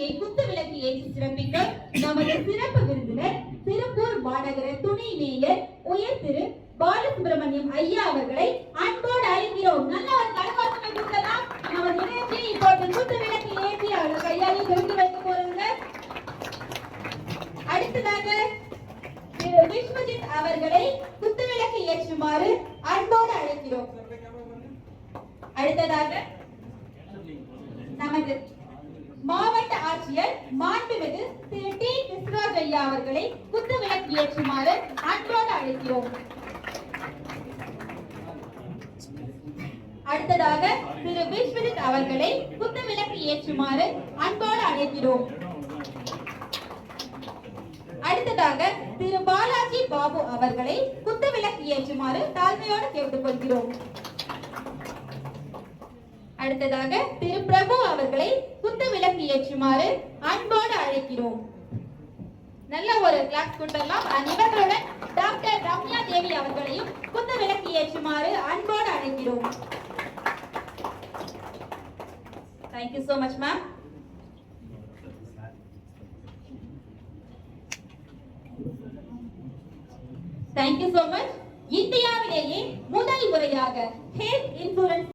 நிகழ்ச்சியை குத்து விளக்கு ஏற்றி சிறப்பிக்க நமது சிறப்பு விருந்தினர் திருப்பூர் மாநகர துணை மேயர் உயர் திரு பாலசுப்ரமணியம் ஐயா அவர்களை அன்போடு அழைக்கிறோம். நல்ல ஒரு கரகோஷமை கொடுக்கலாம். நமது நிகழ்ச்சியை இப்போது குத்து விளக்கு ஏற்றி அவர்கள் கையாலே திறந்து வைக்க போறாங்க அடுத்ததாக திரு விஸ்வஜித் அவர்களை குத்து விளக்கு ஏற்றுமாறு அன்போடு அழைக்கிறோம். அடுத்ததாக நமது மாவட்ட ஆட்சியர் மாண்புமிகு திரு டி. கிருஷ்ணராஜ் ஐயா அவர்களை குத்துவிளக்கு ஏற்றுமாறு அன்போடு அழைக்கிறோம். அடுத்ததாக திரு விஸ்வஜித் அவர்களை குத்துவிளக்கு ஏற்றுமாறு அன்போடு அழைக்கிறோம். அடுத்ததாக திரு பாலாஜி பாபு அவர்களை குத்துவிளக்கு ஏற்றுமாறு தாழ்மையோடு கேட்டுக்கொள்கிறோம் அடுத்ததாக திரு பிரபு அவர்களை குத்து விளக்கு ஏற்றுமாறு அன்போடு அழைக்கிறோம். நல்ல ஒரு கிளாஸ் கொடுத்தலாம் இவர்களுடன் டாக்டர் ரம்யா தேவி அவர்களையும் குத்து விளக்கு ஏற்றுமாறு அன்போடு அழைக்கிறோம். Thank you so much ma'am thank you so much இந்தியாவிலேயே முதல் முறையாக ஹெல்த் இன்சூரன்ஸ்